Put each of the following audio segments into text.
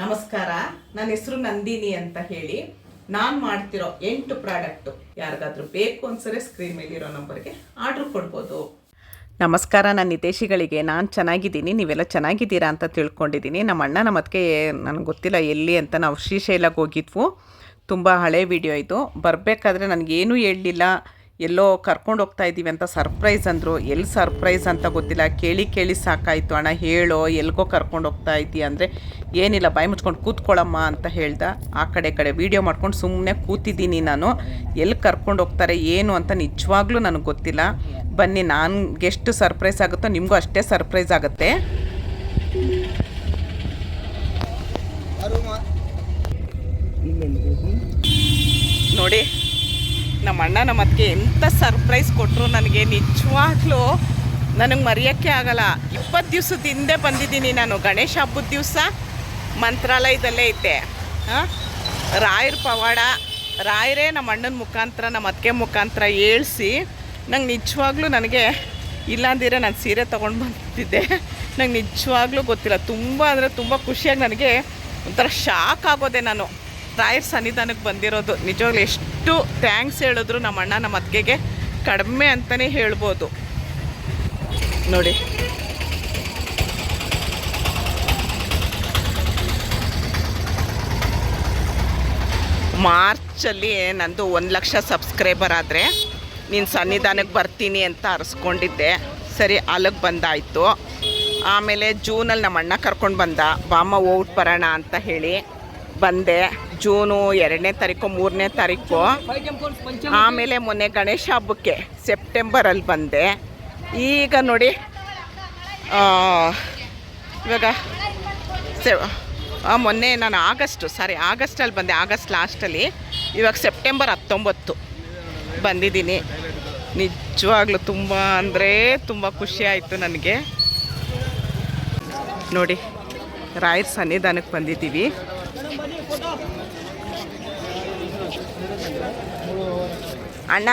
ನಮಸ್ಕಾರ, ನನ್ನ ಹೆಸರು ನಂದಿನಿ ಅಂತ ಹೇಳಿ ನಾನು ಮಾಡ್ತಿರೋ ಎಂಟು ಪ್ರಾಡಕ್ಟು ಯಾರಿಗಾದ್ರೂ ಬೇಕು ಅನ್ಸರೆ ಸ್ಕ್ರೀನ್ ಮೇಲಿರೋ ನಂಬರ್ಗೆ ಆರ್ಡರ್ ಕೊಡ್ಬೋದು. ನಮಸ್ಕಾರ ನನ್ನ ನಿತೇಶಿಗಳಿಗೆ ನಾನು ಚೆನ್ನಾಗಿದ್ದೀನಿ, ನೀವೆಲ್ಲ ಚೆನ್ನಾಗಿದ್ದೀರಾ ಅಂತ ತಿಳ್ಕೊಂಡಿದ್ದೀನಿ. ನಮ್ಮ ಅಣ್ಣ ನಮ್ಮ ಅದಕ್ಕೆ ನನಗೆ ಗೊತ್ತಿಲ್ಲ ಎಲ್ಲಿ ಅಂತ. ನಾವು ಶ್ರೀಶೈಲಕ್ಕೆ ಹೋಗಿದ್ವು. ತುಂಬ ಹಳೆ ವಿಡಿಯೋ ಇದು. ಬರಬೇಕಾದ್ರೆ ನನಗೇನೂ ಹೇಳಲಿಲ್ಲ. ಎಲ್ಲೋ ಕರ್ಕೊಂಡು ಹೋಗ್ತಾ ಇದ್ದೀವಿ ಅಂತ ಸರ್ಪ್ರೈಸ್ ಅಂದರು. ಎಲ್ಲಿ ಸರ್ಪ್ರೈಸ್ ಅಂತ ಗೊತ್ತಿಲ್ಲ. ಕೇಳಿ ಕೇಳಿ ಸಾಕಾಯಿತು. ಅಣ್ಣ ಹೇಳೋ ಎಲ್ಗೋ ಕರ್ಕೊಂಡು ಹೋಗ್ತಾ ಇದ್ದೀಯ ಅಂದರೆ ಏನಿಲ್ಲ ಬಾಯಿ ಮುಚ್ಕೊಂಡು ಕೂತ್ಕೊಳ್ಳಮ್ಮ ಅಂತ ಹೇಳ್ದ. ಆ ಕಡೆ ಕಡೆ ವೀಡಿಯೋ ಮಾಡ್ಕೊಂಡು ಸುಮ್ಮನೆ ಕೂತಿದ್ದೀನಿ ನಾನು. ಎಲ್ಲಿ ಕರ್ಕೊಂಡು ಹೋಗ್ತಾರೆ ಏನು ಅಂತ ನಿಜವಾಗ್ಲೂ ನನಗೆ ಗೊತ್ತಿಲ್ಲ. ಬನ್ನಿ ನನಗೆಷ್ಟು ಸರ್ಪ್ರೈಸ್ ಆಗುತ್ತೋ ನಿಮಗೂ ಅಷ್ಟೇ ಸರ್ಪ್ರೈಸ್ ಆಗುತ್ತೆ. ನೋಡಿ ನಮ್ಮ ಅಣ್ಣ ನಮ್ಮ ಅದಕ್ಕೆ ಎಂಥ ಸರ್ಪ್ರೈಸ್ ಕೊಟ್ಟರು ನನಗೆ ನಿಜವಾಗ್ಲೂ. ನನಗೆ ಮರೆಯೋಕ್ಕೆ ಆಗಲ್ಲ. ಇಪ್ಪತ್ತು ದಿವ್ಸದ ಹಿಂದೆ ಬಂದಿದ್ದೀನಿ ನಾನು. ಗಣೇಶ ಹಬ್ಬದ ದಿವಸ ಮಂತ್ರಾಲಯದಲ್ಲೇ ಇದ್ದೆ. ಹಾಂ? ರಾಯರ ಪವಾಡ. ರಾಯರೇ ನಮ್ಮ ಅಣ್ಣನ ಮುಖಾಂತರ, ನಮ್ಮ ಅತ್ತಿಗೆ ಮುಖಾಂತರ ಹೇಳಿಸಿ ನಂಗೆ ನಿಜವಾಗ್ಲೂ ನನಗೆ ಇಲ್ಲಾಂದಿರೆ ನಾನು ಸೀರೆ ತೊಗೊಂಡು ಬಂದಿದ್ದೆ. ನಂಗೆ ನಿಜವಾಗ್ಲೂ ಗೊತ್ತಿಲ್ಲ. ತುಂಬ ಅಂದರೆ ತುಂಬ ಖುಷಿಯಾಗಿ ನನಗೆ ಒಂಥರ ಶಾಕ್ ಆಗೋದೆ ನಾನು. ರಾಯರ್ ಸನ್ನಿಧಾನಕ್ಕೆ ಬಂದಿರೋದು. ನಿಜವಾಗ್ಲೂ ಎಷ್ಟು ಥ್ಯಾಂಕ್ಸ್ ಹೇಳಿದ್ರು ನಮ್ಮ ಅಣ್ಣ ನಮ್ಮ ಅತ್ತಿಗೆಗೆ. ಕಡಿಮೆ ಅಂತಲೇ ಹೇಳ್ಬೋದು. ನೋಡಿ. ಮಾರ್ಚಲ್ಲಿ ನಂದು ಒಂದು ಲಕ್ಷ ಸಬ್ಸ್ಕ್ರೈಬರ್ ಆದರೆ ನೀನು ಸನ್ನಿಧಾನಕ್ಕೆ ಬರ್ತೀನಿ ಅಂತ ಅರಿಸ್ಕೊಂಡಿದ್ದೆ. ಸರಿ, ಅಲ್ಲಿಗೆ ಬಂದಾಯಿತು. ಆಮೇಲೆ ಜೂನಲ್ಲಿ ನಮ್ಮ ಅಣ್ಣ ಕರ್ಕೊಂಡು ಬಂದ. ಬಾಮ್ಮ ಹೋಗ್ಬಿಟ್ಟು ಬರೋಣ ಅಂತ ಹೇಳಿ. ಬಂದೆ ಜೂನು ಎರಡನೇ ತಾರೀಕು, ಮೂರನೇ ತಾರೀಕು. ಆಮೇಲೆ ಮೊನ್ನೆ ಗಣೇಶ ಹಬ್ಬಕ್ಕೆ ಸೆಪ್ಟೆಂಬರಲ್ಲಿ ಬಂದೆ. ಈಗ ನೋಡಿ ಇವಾಗ ಸೆ ಮೊನ್ನೆ ನಾನು ಆಗಸ್ಟು, ಸಾರಿ, ಆಗಸ್ಟಲ್ಲಿ ಬಂದೆ, ಆಗಸ್ಟ್ ಲಾಸ್ಟಲ್ಲಿ. ಇವಾಗ ಸೆಪ್ಟೆಂಬರ್ ಹತ್ತೊಂಬತ್ತು ಬಂದಿದ್ದೀನಿ. ನಿಜವಾಗ್ಲೂ ತುಂಬ, ಅಂದರೆ ತುಂಬ ಖುಷಿ ಆಯಿತು ನನಗೆ. ನೋಡಿ, ರಾಯರ್ ಸನ್ನಿಧಾನಕ್ಕೆ ಬಂದಿದ್ದೀವಿ. ಅಣ್ಣ.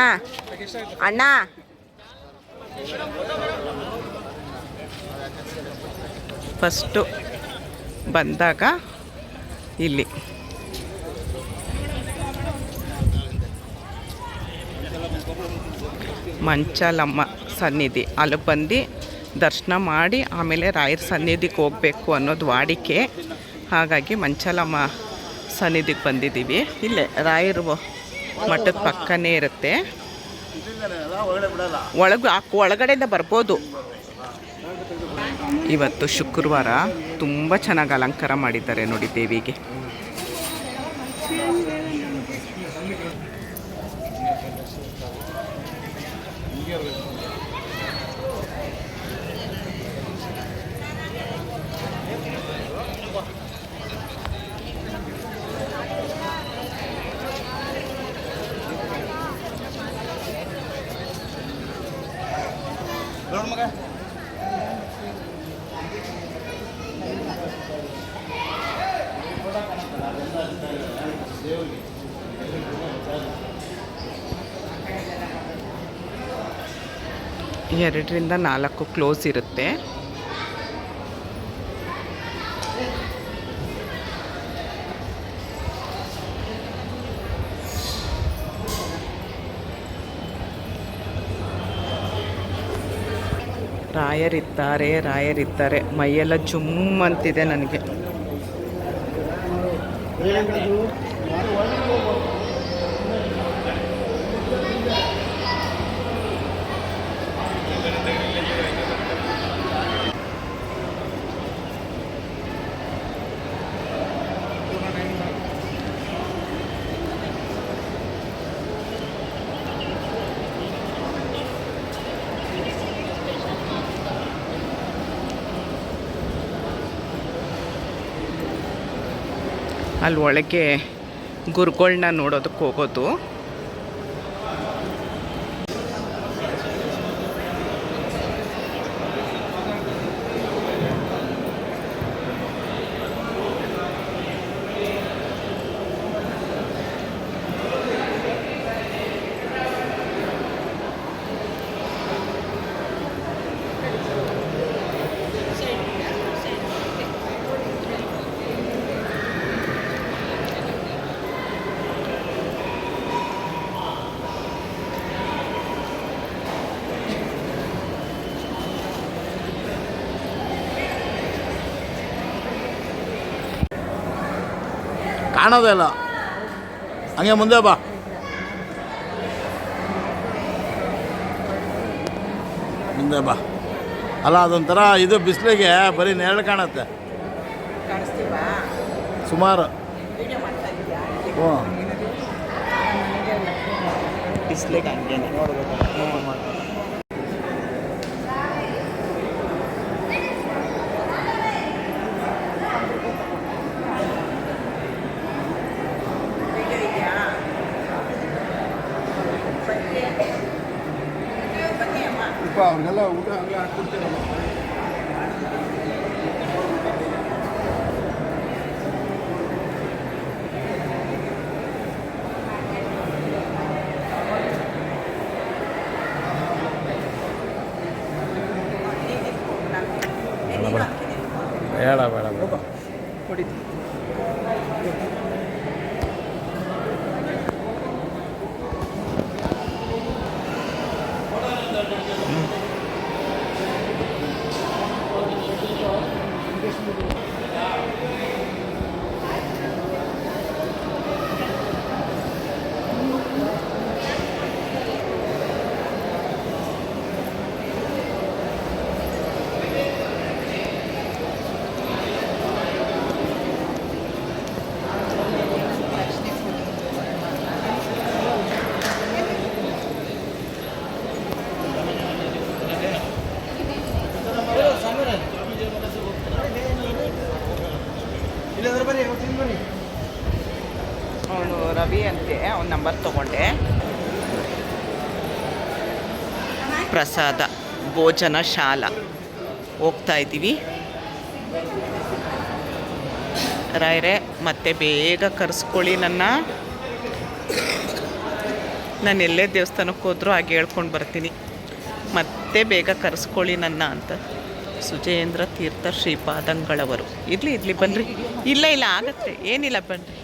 ಅಣ್ಣ. ಫಸ್ಟು ಬಂದಾಗ ಇಲ್ಲಿ. ಮಂಚಾಲಮ್ಮ ಸನ್ನಿಧಿ. ಅಲ್ಲಿ ಬಂದು ದರ್ಶನ ಮಾಡಿ ಆಮೇಲೆ ರಾಯರ ಸನ್ನಿಧಿಗೆ ಹೋಗಬೇಕು ಅನ್ನೋದು ವಾಡಿಕೆ. ಹಾಗಾಗಿ ಮಂಚಲಮ್ಮ ಸನ್ನಿಧಿಗೆ ಬಂದಿದ್ದೀವಿ. ಇಲ್ಲೇ ರಾಯರು ಮಠದ ಪಕ್ಕನೇ ಇರುತ್ತೆ. ಒಳಗೆ ಒಳಗಡೆಯಿಂದ ಬರ್ಬೋದು. ಇವತ್ತು ಶುಕ್ರವಾರ ತುಂಬ ಚೆನ್ನಾಗಿ ಅಲಂಕಾರ ಮಾಡಿದ್ದಾರೆ ನೋಡಿ ದೇವಿಗೆ. ಎರಡರಿಂದ ನಾಲ್ಕು ಕ್ಲೋಸ್ ಇರುತ್ತೆ. ರಾಯರಿದ್ದಾರೆ ರಾಯರಿದ್ದಾರೆ. ಮೈಯೆಲ್ಲ ಜುಮ್ ಅಂತಿದೆ ನನಗೆ. ಅಲ್ಲಿ ಒಳಗೆ ಗುರುಗಳನ್ನ ನೋಡೋದಕ್ಕೆ ಹೋಗೋದು. ಕಾಣೋದೇ ಇಲ್ಲ. ಹಂಗೆ ಮುಂದೆ ಬಾ. ಮುಂದೆ ಬಾ. ಅಲ್ಲ ಅದೊಂಥರ ಇದು ಬಿಸಿಲಿಗೆ ಬರೀ ನೆರಳು ಕಾಣುತ್ತೆ. ಸುಮಾರು. ಹ್ಞೂ. ಬಿಸಿಲಿಗೆ ಹಂಗೆ ವಿಡಿಯೋ ಅಮ್ಮ ಅವ್ರಿಗೆಲ್ಲ ಊಟ ಹಂಗೆ ಹಾಕ್ಕೊಡ್ತೀರಲ್ಲ ಬೇಡ ಬೇಡ ಬೇಡ ಅವನು ರವಿ ಅಂತೆ, ಅವ್ನ ನಂಬರ್ ತಗೊಂಡೆ. ಪ್ರಸಾದ, ಭೋಜನ ಶಾಲಾ. ಹೋಗ್ತಾ ಇದ್ದೀವಿ. ರಾಯ್ರೆ ಮತ್ತೆ ಬೇಗ ಕರೆಸ್ಕೊಳ್ಳಿ ನನ್ನ. ನಾನು ಎಲ್ಲೇ ದೇವಸ್ಥಾನಕ್ಕೆ ಹೋದರೂ ಹಾಗೆ ಹೇಳ್ಕೊಂಡು ಬರ್ತೀನಿ. ಮತ್ತೆ ಬೇಗ ಕರೆಸ್ಕೊಳ್ಳಿ ನನ್ನ ಅಂತ. ಸುಜೇಂದ್ರ ತೀರ್ಥ ಶ್ರೀಪಾದಂಗಳವರು ಇರಲಿ ಇರಲಿ ಬನ್ನಿರಿ ಇಲ್ಲ ಇಲ್ಲ ಆಗತ್ತೆ. ಏನಿಲ್ಲ ಬನ್ನಿರಿ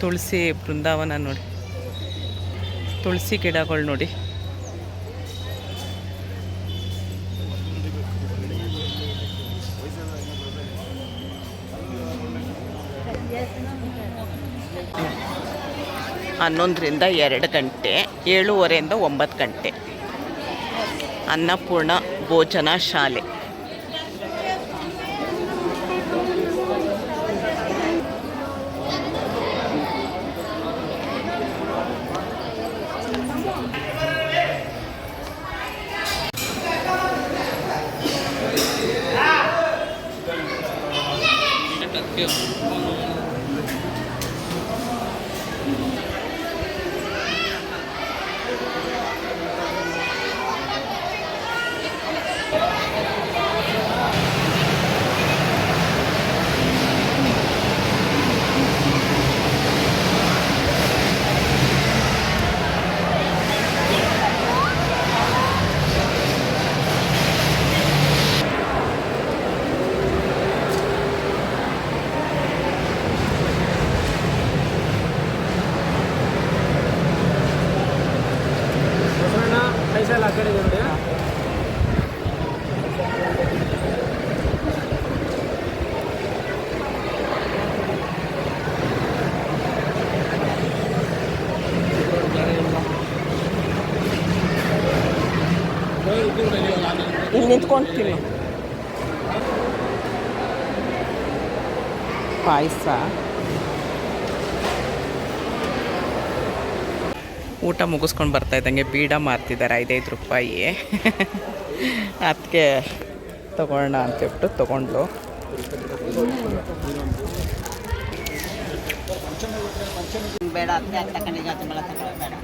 ತುಳಸಿ ಬೃಂದಾವನ ನೋಡಿ. ತುಳಸಿ ಗಿಡಗಳು ನೋಡಿ. ಹನ್ನೊಂದರಿಂದ ಎರಡು ಗಂಟೆ ಏಳುವರೆಯಿಂದ ಒಂಬತ್ತು ಗಂಟೆ. ಅನ್ನಪೂರ್ಣ ಭೋಜನ ಶಾಲೆ. ಇಲ್ಲಿ ನಿಂತ್ಕೊಂತೀನಿ ಪಾಯಸ ಊಟ ಮುಗಿಸ್ಕೊಂಡು ಬರ್ತಾ ಇದ್ದಂಗೆ ಬೀಡ ಮಾರ್ತಿದ್ದಾರೆ ಐದೈದು ರೂಪಾಯಿ. ಅದಕ್ಕೆ ತಗೊಳ್ಳೋಣ ಅಂತೇಳ್ಬಿಟ್ಟು ತೊಗೊಂಡ್ಲು ಬೇಡ ಅದನ್ನೇ ಅಂತ ತಗೊಂಡಿದ್ದು ಅದು ಮೇಲೆ ತಗೊಳ್ಳೋದು ಬೇಡ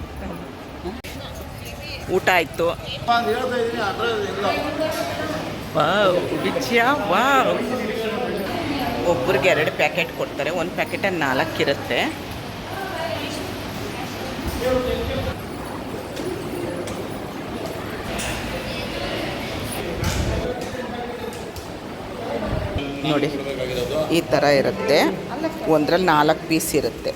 ಊಟ ಆಯಿತು. Wow, Vijaya, wow. ಒಬ್ರಿಗೆ ಎರಡು ಪ್ಯಾಕೆಟ್ ಕೊಡ್ತಾರೆ, ಒಂದು ಪ್ಯಾಕೆಟಲ್ಲಿ ನಾಲ್ಕು ಇರುತ್ತೆ. ನೋಡಿ, ಈ ಥರ ಇರುತ್ತೆ. ಒಂದ್ರಲ್ಲಿ ನಾಲ್ಕು ಪೀಸ್ ಇರುತ್ತೆ.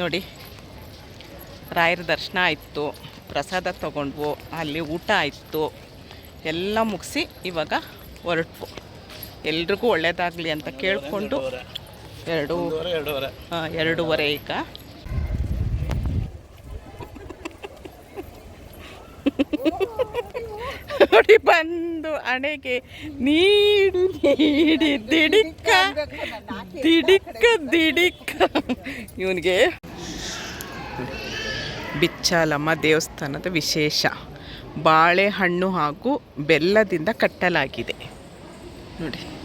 ನೋಡಿ ರಾಯರ ದರ್ಶನ ಆಯಿತು ಪ್ರಸಾದ ತಗೊಂಡ್ವು ಅಲ್ಲಿ ಊಟ ಆಯಿತು ಎಲ್ಲ ಮುಗಿಸಿ ಇವಾಗ ಹೊರಟ್ವು. ಎಲ್ರಿಗೂ ಒಳ್ಳೇದಾಗಲಿ ಅಂತ ಕೇಳಿಕೊಂಡು ಎರಡು ಹಾಂ ಎರಡೂವರೆ ಈಗ. ನೋಡಿ ಬಂದು ಹಣೆಗೆ ನೀಡು ನೀಡಿ ದಿಡಿಕ್ಕ ದಿಡಿಕ್ಕ ದಿಡಿಕ್ಕ. ಇವನಿಗೆ ಬಿಚ್ಚಾಲಮ್ಮ ದೇವಸ್ಥಾನದ ವಿಶೇಷ. ಬಾಳೆಹಣ್ಣು ಹಾಗೂ ಬೆಲ್ಲದಿಂದ ಕಟ್ಟಲಾಗಿದೆ. ನೋಡಿ.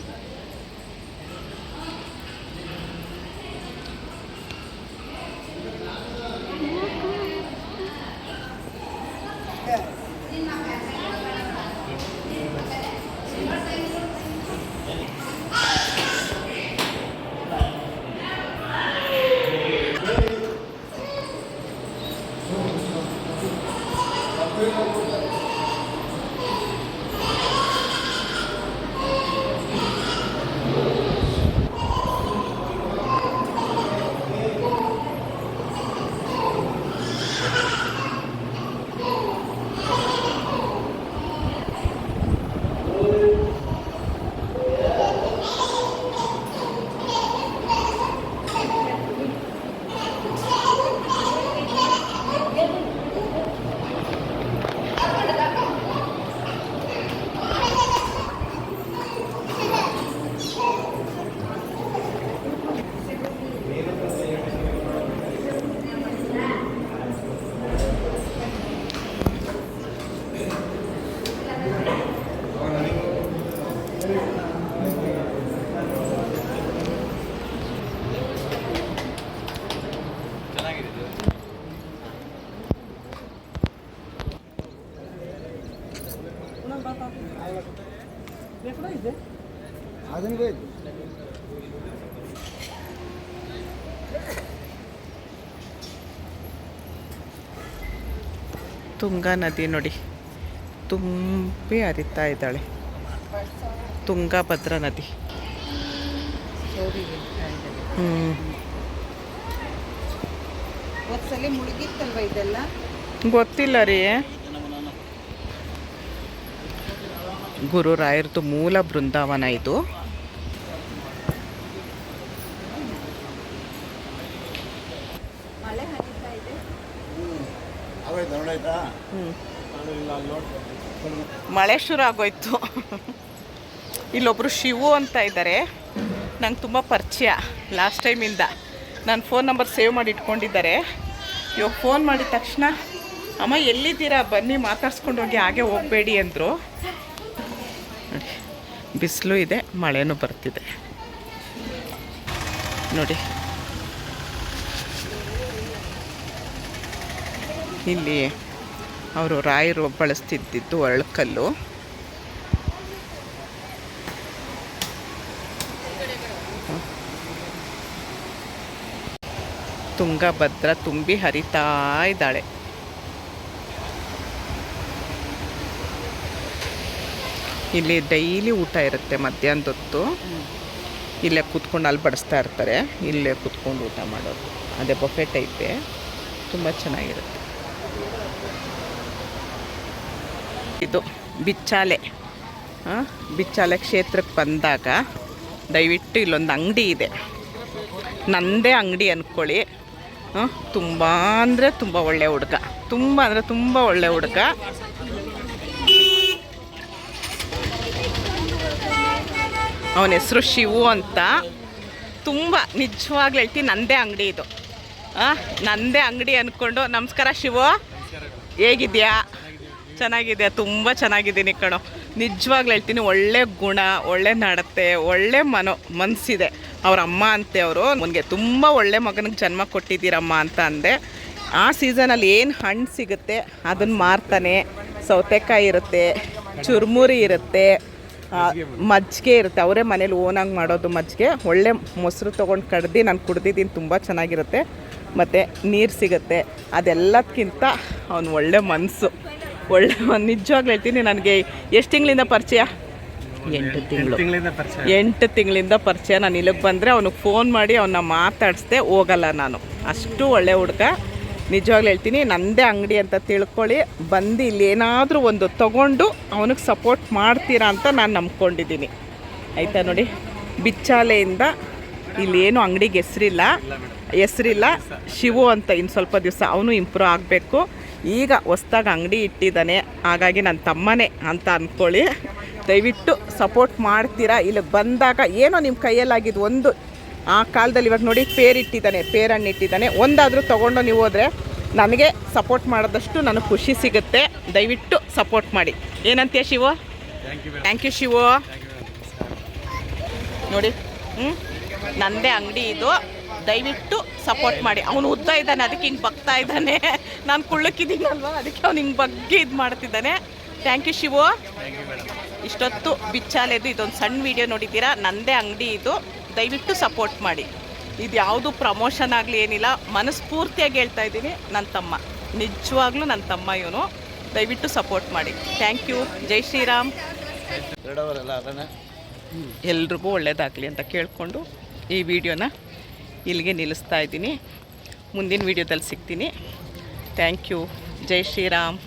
ತುಂಗಾ ನದಿ ನೋಡಿ. ತುಂಬಿ ಹರಿತಾ ಇದ್ದಾಳೆ. ತುಂಗಾಭದ್ರಾ ನದಿ. ಗೊತ್ತಿಲ್ಲ ರೀ. ಗುರು ರಾಯರದು ಮೂಲ ಬೃಂದಾವನ ಇದು. ಮಳೆ ಶುರು ಆಗೋಯ್ತು. ಇಲ್ಲೊಬ್ರು ಶಿವು ಅಂತ ಇದ್ದಾರೆ ನಂಗೆ ತುಂಬ ಪರಿಚಯ ಲಾಸ್ಟ್ ಟೈಮಿಂದ ನನ್ನ ಫೋನ್ ನಂಬರ್ ಸೇವ್ ಮಾಡಿ ಇಟ್ಕೊಂಡಿದ್ದಾರೆ. ಇವಾಗ ಫೋನ್ ಮಾಡಿದ ತಕ್ಷಣ ಅಮ್ಮ ಎಲ್ಲಿದ್ದೀರಾ? ಬನ್ನಿ ಮಾತಾಡ್ಸ್ಕೊಂಡು ಹೋಗಿ ಹಾಗೆ ಹೋಗಬೇಡಿ ಅಂದರು. ಬಿಸಿಲು ಇದೆ ಮಳೆನೂ ಬರ್ತಿದೆ. ನೋಡಿ. ಇಲ್ಲಿ ಅವರು ರಾಯರು ಬಳಸ್ತಿದ್ದಿದ್ದು ಒರಳ್ಕಲ್ಲು ತುಂಗಭದ್ರ ತುಂಬಿ ಹರಿತಾ ಇದ್ದಾಳೆ. ಇಲ್ಲಿ ಡೈಲಿ ಊಟ ಇರುತ್ತೆ ಮಧ್ಯಾಹ್ನದೊತ್ತು. ಇಲ್ಲೇ ಕೂತ್ಕೊಂಡು ಅಲ್ಲಿ ಬಡಿಸ್ತಾ ಇರ್ತಾರೆ. ಇಲ್ಲೇ ಕೂತ್ಕೊಂಡು ಊಟ ಮಾಡೋದು. ಅದೇ ಬಫೆ ಟೈಪೇ ತುಂಬ ಚೆನ್ನಾಗಿರುತ್ತೆ. ಇದು ಬಿಚ್ಚಾಲೆ. ಬಿಚ್ಚಾಲೆ ಕ್ಷೇತ್ರಕ್ಕೆ ಬಂದಾಗ ದಯವಿಟ್ಟು ಇಲ್ಲೊಂದು ಅಂಗಡಿ ಇದೆ. ನಂದೇ ಅಂಗಡಿ ಅಂದ್ಕೊಳ್ಳಿ ತುಂಬ ಅಂದರೆ ತುಂಬ ಒಳ್ಳೆ ಹುಡುಗ. ತುಂಬ ಅಂದರೆ ತುಂಬ ಒಳ್ಳೆ ಹುಡುಗ. ಅವನ ಹೆಸರು ಶಿವು ಅಂತ. ತುಂಬ ನಿಜವಾಗ್ಲೂ ಹೇಳ್ತೀನಿ ನಂದೇ ಅಂಗಡಿ ಇದು. ಆ, ನಂದೇ ಅಂಗಡಿ ಅಂದ್ಕೊಂಡು ನಮಸ್ಕಾರ ಶಿವು. ಹೇಗಿದ್ಯಾ? ಚೆನ್ನಾಗಿದೆಯಾ? ತುಂಬ ಚೆನ್ನಾಗಿದ್ದೀನಿ ಕಣೋ. ನಿಜವಾಗ್ಲೂ ಹೇಳ್ತೀನಿ ಒಳ್ಳೆ ಗುಣ ಒಳ್ಳೆ ನಡತೆ ಒಳ್ಳೆ ಮನೋ ಮನಸ್ಸಿದೆ ಅವ್ರ ಅಮ್ಮ ಅಂತೆ ಅವರು. ನನಗೆ ತುಂಬ ಒಳ್ಳೆ ಮಗನಿಗೆ ಜನ್ಮ ಕೊಟ್ಟಿದ್ದೀರಮ್ಮ ಅಂತ ಅಂದೆ. ಆ ಸೀಸನಲ್ಲಿ ಏನು ಹಣ್ಣು ಸಿಗುತ್ತೆ ಅದನ್ನು ಮಾರ್ತಾನೆ. ಸೌತೆಕಾಯಿ ಇರುತ್ತೆ ಚುರುಮುರಿ ಇರುತ್ತೆ. ಮಜ್ಜಿಗೆ ಇರುತ್ತೆ. ಅವರೇ ಮನೇಲಿ ಓನಾಗಿ ಮಾಡೋದು ಮಜ್ಜಿಗೆ. ಒಳ್ಳೆ ಮೊಸರು ತೊಗೊಂಡು ಕಡ್ದು ನಾನು ಕುಡ್ದಿದ್ದೀನಿ ತುಂಬ ಚೆನ್ನಾಗಿರುತ್ತೆ. ಮತ್ತು ನೀರು ಸಿಗುತ್ತೆ. ಅದೆಲ್ಲದಕ್ಕಿಂತ ಅವನು ಒಳ್ಳೆ ಮನಸ್ಸು ಒಳ್ಳೆ ನಿಜವಾಗ್ಲೂ ಹೇಳ್ತೀನಿ ನನಗೆ ಎಷ್ಟು ತಿಂಗಳಿಂದ ಪರಿಚಯ? ಎಂಟು ತಿಂಗಳು. ಎಂಟು ತಿಂಗಳಿಂದ ಪರಿಚಯ. ನಾನು ಇಲ್ಲಿಗೆ ಬಂದರೆ ಅವನಿಗೆ ಫೋನ್ ಮಾಡಿ ಅವನ್ನ ಮಾತಾಡಿಸ್ದೆ ಹೋಗಲ್ಲ ನಾನು. ಅಷ್ಟು ಒಳ್ಳೆ ಹುಡುಗ. ನಿಜವಾಗ್ಲೂ ಹೇಳ್ತೀನಿ, ನಂದೇ ಅಂಗಡಿ ಅಂತ ತಿಳ್ಕೊಳ್ಳಿ. ಬಂದು ಇಲ್ಲಿ ಏನಾದರೂ ಒಂದು ತಗೊಂಡು ಅವನಿಗೆ ಸಪೋರ್ಟ್ ಮಾಡ್ತೀರಾ ಅಂತ ನಾನು ನಂಬ್ಕೊಂಡಿದ್ದೀನಿ. ಆಯಿತಾ ನೋಡಿ, ಬಿಚ್ಚಾಲೆಯಿಂದ ಇಲ್ಲೇನು ಅಂಗಡಿಗೆ ಹೆಸರಿಲ್ಲ. ಹೆಸರಿಲ್ಲ, ಶಿವು ಅಂತ ಇನ್ನು ಸ್ವಲ್ಪ ದಿವಸ ಅವನು ಇಂಪ್ರೂವ್ ಆಗಬೇಕು. ಈಗ ಹೊಸ್ದಾಗಿ ಅಂಗಡಿ ಇಟ್ಟಿದ್ದಾನೆ, ಹಾಗಾಗಿ ನನ್ನ ತಮ್ಮನೇ ಅಂತ ಅಂದ್ಕೊಳ್ಳಿ ದಯವಿಟ್ಟು ಸಪೋರ್ಟ್ ಮಾಡ್ತೀರಾ? ಇಲ್ಲಿ ಬಂದಾಗ ಏನೋ ನಿಮ್ಮ ಕೈಯಲ್ಲಾಗಿದ್ದು ಒಂದು ಆ ಕಾಲದಲ್ಲಿ ಇವಾಗ ನೋಡಿ ಪೇರ್ ಇಟ್ಟಿದ್ದಾನೆ ಪೇರ್ ಹಣ್ಣು ಇಟ್ಟಿದ್ದಾನೆ. ಒಂದಾದರೂ ತೊಗೊಂಡು ನೀವು ಹೋದರೆ ನನಗೆ ಸಪೋರ್ಟ್ ಮಾಡಿದಷ್ಟು ನನಗೆ ಖುಷಿ ಸಿಗುತ್ತೆ. ದಯವಿಟ್ಟು ಸಪೋರ್ಟ್ ಮಾಡಿ. ಏನಂತೀಯ ಶಿವ? Thank you Shiva. ನೋಡಿ ಹ್ಞೂ ನಂದೇ ಅಂಗಡಿ ಇದು. ದಯವಿಟ್ಟು ಸಪೋರ್ಟ್ ಮಾಡಿ. ಅವನು ಉದ್ದ ಇದ್ದಾನೆ ಅದಕ್ಕೆ ಹಿಂಗೆ ಬಗ್ತಾ ಇದ್ದಾನೆ. ನಾನು ಕುಳ್ಳಕ್ಕಿದ್ದೀನಲ್ವ? ಅದಕ್ಕೆ ಅವ್ನು ಹಿಂಗೆ ಬಗ್ಗೆ ಇದು ಮಾಡ್ತಿದ್ದಾನೆ. Thank you Shiva. ಇಷ್ಟೊತ್ತು ಬಿಚ್ಚಾಲೆದು ಇದೊಂದು ಸಣ್ಣ ವಿಡಿಯೋ ನೋಡಿದ್ದೀರಾ? ನಂದೇ ಅಂಗಡಿ ಇದು. ದಯವಿಟ್ಟು ಸಪೋರ್ಟ್ ಮಾಡಿ. ಇದು ಯಾವುದು ಪ್ರಮೋಷನ್ ಆಗಲಿ ಏನಿಲ್ಲ ಮನಸ್ಫೂರ್ತಿಯಾಗಿ ಹೇಳ್ತಾ ಇದ್ದೀನಿ ನನ್ನ ತಮ್ಮ. ನಿಜವಾಗ್ಲೂ ನನ್ನ ತಮ್ಮ ಇವನು. ದಯವಿಟ್ಟು ಸಪೋರ್ಟ್ ಮಾಡಿ. Thank you Jai Shriram. ಎಲ್ರಿಗೂ ಒಳ್ಳೆಯದಾಗಲಿ ಅಂತ ಕೇಳಿಕೊಂಡು ಈ ವಿಡಿಯೋನ ಇಲ್ಲಿಗೆ ನಿಲ್ಲಿಸ್ತಾ ಇದ್ದೀನಿ. ಮುಂದಿನ ವಿಡಿಯೋದಲ್ಲಿ ಸಿಗ್ತೀನಿ. Thank you Jai Shriram.